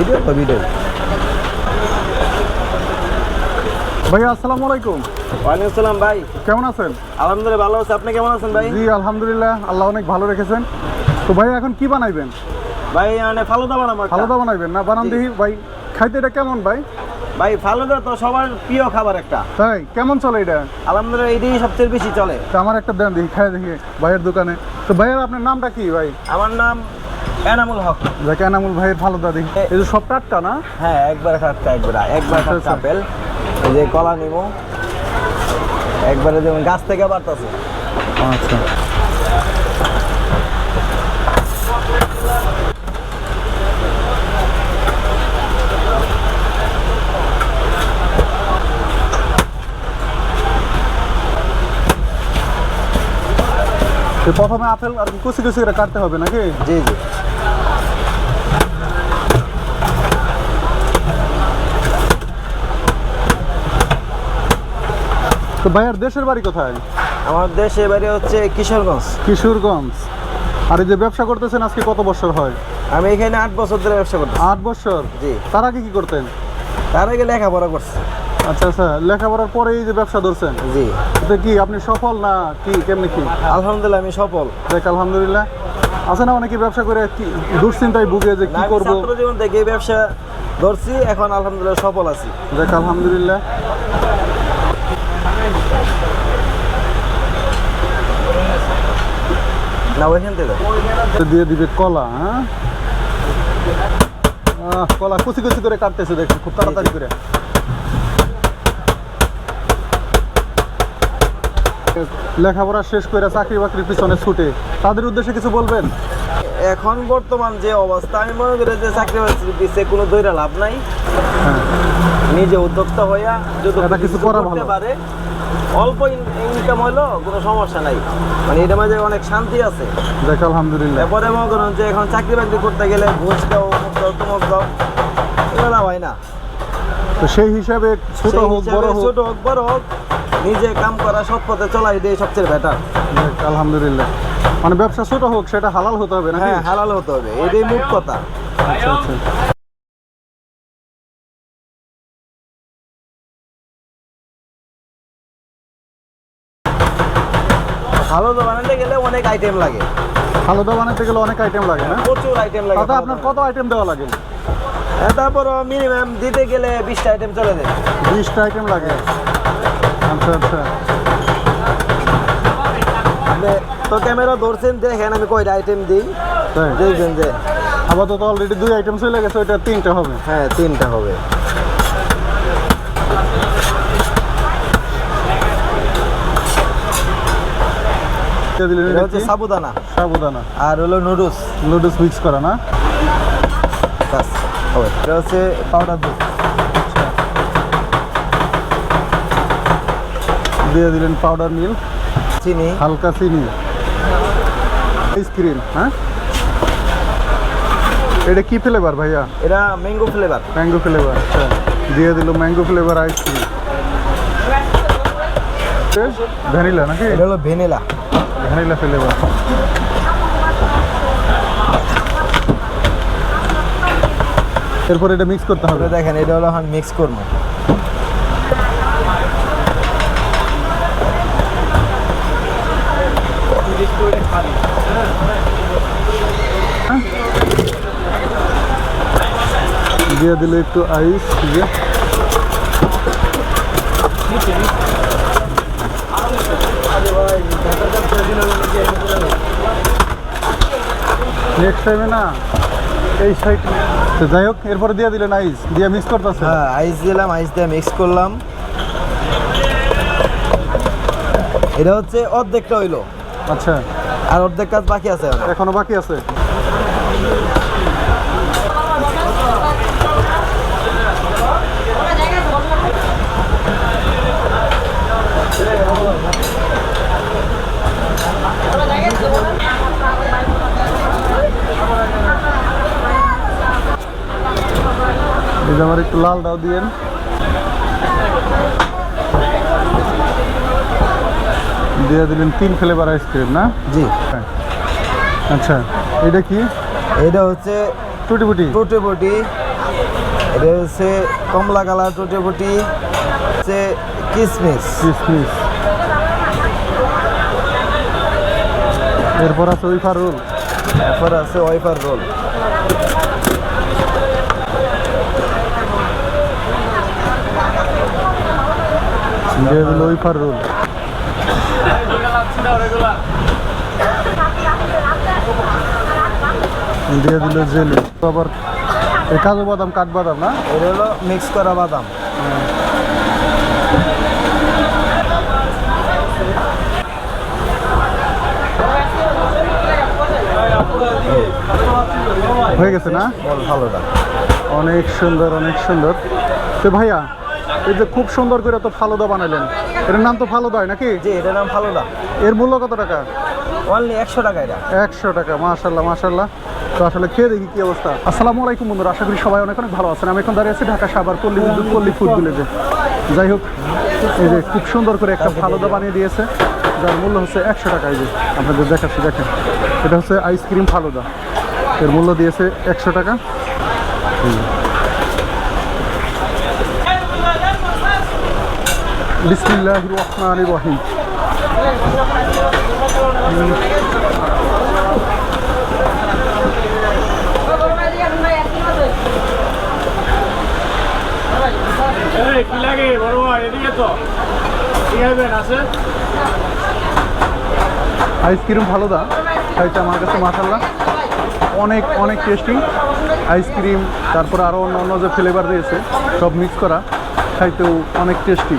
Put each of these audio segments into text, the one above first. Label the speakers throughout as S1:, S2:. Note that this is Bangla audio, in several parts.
S1: ভিডিও তো ভিডিও
S2: ভাইয়া আসসালামু আলাইকুম।
S1: ওয়ালাইকুম আসসালাম ভাই।
S2: কেমন আছেন?
S1: আলহামদুলিল্লাহ ভালো আছে। আপনি কেমন আছেন ভাই?
S2: জি আলহামদুলিল্লাহ আল্লাহ অনেক ভালো রেখেছেন। তো ভাই এখন কি বানাইবেন?
S1: ভাই মানে ফালুদা বানাবো
S2: ফালুদা বানাইবেন না? বানান দেখি ভাই খাইতে এটা কেমন ভাই?
S1: ভাই ফালুদা তো সবার প্রিয় খাবার একটা।
S2: তাই কেমন চলে এটা?
S1: আলহামদুলিল্লাহ এটাই সবচেয়ে বেশি চলে।
S2: তো আমার একটা দেন দেখি খাই দেখি ভাইয়ের দোকানে। তো ভাইয়ের আপনার নামটা কি ভাই?
S1: আমার নাম এনামুল হক।
S2: যাকে এনামুল ভাইয়ের ফালুদা দেখি। এই যে সব টাটকা না?
S1: হ্যাঁ একবার খাটটা একবার একবার
S2: আচ্ছা, আচ্ছা।
S1: আপেল। এই যে কলা নিমো। একবারে যেমন গাছ থেকে বাড়তেছে।
S2: আচ্ছা। প্রথমে আপেল আর কুচি কুচি করে কাটতে হবে নাকি?
S1: জি জি।
S2: তো ভাইয়ের দেশের বাড়ি কোথায়?
S1: আমার দেশে বাড়ি হচ্ছে কিশোরগঞ্জ।
S2: কিশোরগঞ্জ। আর এই যে ব্যবসা করতেছেন আজকে কত বছর হয়?
S1: আমি এখানে আট বছর ধরে ব্যবসা করছি
S2: আট বছর?
S1: জি।
S2: তার আগে কি করতেন?
S1: তার আগে লেখাপড়া করছি।
S2: আচ্ছা আচ্ছা লেখাপড়ার পরে এই যে ব্যবসা ধরছেন?
S1: জি।
S2: তো কি আপনি সফল না কি কেমনি কি?
S1: আলহামদুলিল্লাহ আমি সফল।
S2: দেখ আলহামদুলিল্লাহ। আছে না অনেকে ব্যবসা করে কি দুশ্চিন্তায় ভুগে যে কি করব?
S1: ছাত্র জীবন থেকে ব্যবসা ধরছি এখন আলহামদুলিল্লাহ সফল আছি।
S2: দেখ আলহামদুলিল্লাহ।
S1: না ওইখান থেকে।
S2: দিয়ে দিবে কলা হ্যাঁ? কলা কুচি কুচি করে কাটতেছে দেখছি খুব তাড়াতাড়ি করে। লেখাপড়া শেষ করে চাকরি বাকরির পিছনে ছুটে। তাদের উদ্দেশ্যে কিছু বলবেন?
S1: এখন বর্তমান যে অবস্থা আমি মনে করি যে চাকরি বাকরির পিছিয়ে কোনো দৈরা লাভ নাই।
S2: হ্যাঁ।
S1: নিজে উদ্যোক্তা হইয়া যদি
S2: এটা কিছু করা
S1: করতে
S2: ভালো।
S1: পারে অল্প ইনকাম হইল কোনো সমস্যা নাই। মানে এটার মাঝে অনেক শান্তি আছে।
S2: দেখ আলহামদুলিল্লাহ।
S1: এরপরে মনে করুন যে এখন চাকরি বাকরি করতে গেলে ঘুষ দাও অমুক দাও তমুক দাও এগুলো হয় না।
S2: তো সেই হিসাবে ছোট হোক বড় হোক।
S1: ছোট হোক বড় হোক নিজে কাম করা সৎ পথে চলাই দিয়ে সবচেয়ে বেটার
S2: আলহামদুলিল্লাহ। মানে ব্যবসা ছোট হোক সেটা হালাল হতে হবে নাকি?
S1: হ্যাঁ হালাল হতে হবে এটাই মুখ কথা।
S2: আচ্ছা আচ্ছা।
S1: তো বানাতে গেলে অনেক আইটেম লাগে।
S2: ফালুদা বানাতে গেলে অনেক আইটেম লাগে না?
S1: প্রচুর আইটেম লাগে
S2: তাতে আপনার কত আইটেম দেওয়া লাগে?
S1: হ্যাঁ, তারপর মিনিমাম দিতে গেলে বিশটা আইটেম চলে যায়।
S2: বিশটা আইটেম লাগে? আচ্ছা আচ্ছা।
S1: তো ক্যামেরা ধরছেন দেখেন আমি কয়টা আইটেম দিই? দেখবেন যে।
S2: আপাতত অলরেডি দুই আইটেম চলে গেছে ওইটা তিনটা হবে।
S1: হ্যাঁ তিনটা হবে।
S2: দিয়ে দিলেন
S1: এটা
S2: এটা
S1: হচ্ছে সাবুদানা।
S2: সাবুদানা।
S1: আর হলো নুডলস।
S2: নুডলস মিক্স করা না?
S1: বাস হবে। এটা হচ্ছে পাউডার দুধ।
S2: দিয়ে দিলেন পাউডার মিল।
S1: চিনি।
S2: হালকা চিনি। আইসক্রিম হ্যাঁ? এটা কি ফ্লেভার ভাইয়া?
S1: এটা ম্যাঙ্গো ফ্লেভার
S2: ম্যাঙ্গো ফ্লেভার আচ্ছা। দিয়ে দিল ম্যাঙ্গো ফ্লেভার আইসক্রিম ভ্যানিলা নাকি?
S1: এটা হলো ভ্যানিলা
S2: ভ্যানিলা ফ্লেভার এরপর এটা মিক্স করতে হবে।
S1: দেখেন এটা হলো এখন মিক্স করব।
S2: দিয়ে দিলে একটু আইস দিয়ে। নেক্সট টাইমে না এই সাইড তো যাই হোক এরপরে দিয়ে দিলেন আইস দিয়ে মিক্স করতেছে?
S1: হ্যাঁ আইস দিলাম আইস দিয়ে মিক্স করলাম। এটা হচ্ছে অর্ধেকটা হইল।
S2: আচ্ছা।
S1: আর অর্ধেক কাজ বাকি আছে এখনও।
S2: এখনও বাকি আছে? এই যে আমার একটু লাল দাও দিয়েন। দিয়ে দিলেন তিন ফ্লেভার আইসক্রিম না?
S1: জি।
S2: হ্যাঁ। আচ্ছা এটা কি?
S1: এটা হচ্ছে
S2: টুটি ফুটি
S1: টুটি ফুটি এটা হচ্ছে কমলা কালার টুটি ফুটি হচ্ছে কিসমিস।
S2: কিসমিস। এরপর আছে উইফার রোল
S1: এরপর আছে ওয়াইফার রোল
S2: দিয়ে দিল উইফার রোল দিয়ে দিল জেলি আবার কাজু বাদাম কাঠবাদাম না
S1: এটা হলো মিক্স করা বাদাম।
S2: হয়ে গেছে না?
S1: ভালোটা
S2: অনেক সুন্দর অনেক সুন্দর। তো ভাইয়া এই যে খুব সুন্দর করে তো ফালুদা বানালেন এটার নাম তো ফালুদাই নাকি?
S1: জি এটার নাম ভালোটা
S2: এর মূল্য কত টাকা?
S1: অনলি একশো টাকা এটা।
S2: একশো টাকা মাশাল্লাহ মাশাল্লাহ। তো আসলে খেয়ে দেখি কি অবস্থা। আসসালামু আলাইকুম বন্ধুরা আশা করি সবাই অনেক অনেক ভালো আছেন। আমি এখন দাঁড়িয়ে আছি ঢাকা সাবার পল্লী বিদ্যুৎ পল্লী ফুড ভিলেজে যাই হোক এই যে খুব সুন্দর করে একটা ফালুদা বানিয়ে দিয়েছে যার মূল্য হচ্ছে একশো টাকা। এই যে আপনাদের দেখাচ্ছি দেখেন। এটা হচ্ছে আইসক্রিম ফালুদা। এর মূল্য দিয়েছে একশো টাকা। বিসমিল্লাহ রহমান রহিম।
S3: এই, কি লাগে? বড় ভাই এদিকে তো। কি খাবেন আছে
S2: আইসক্রিম ভালো দা খাইতে আমার কাছে মাসাল্লাহ অনেক অনেক টেস্টি আইসক্রিম তারপরে আরও অন্য অন্য যে ফ্লেভার দিয়েছে সব মিক্স করা। খাইতেও অনেক টেস্টি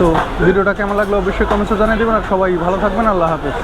S2: তো ভিডিওটা কেমন লাগল অবশ্যই কমেন্টে জানিয়ে দেবেন আর সবাই ভালো থাকবেন, আল্লাহ হাফেজ।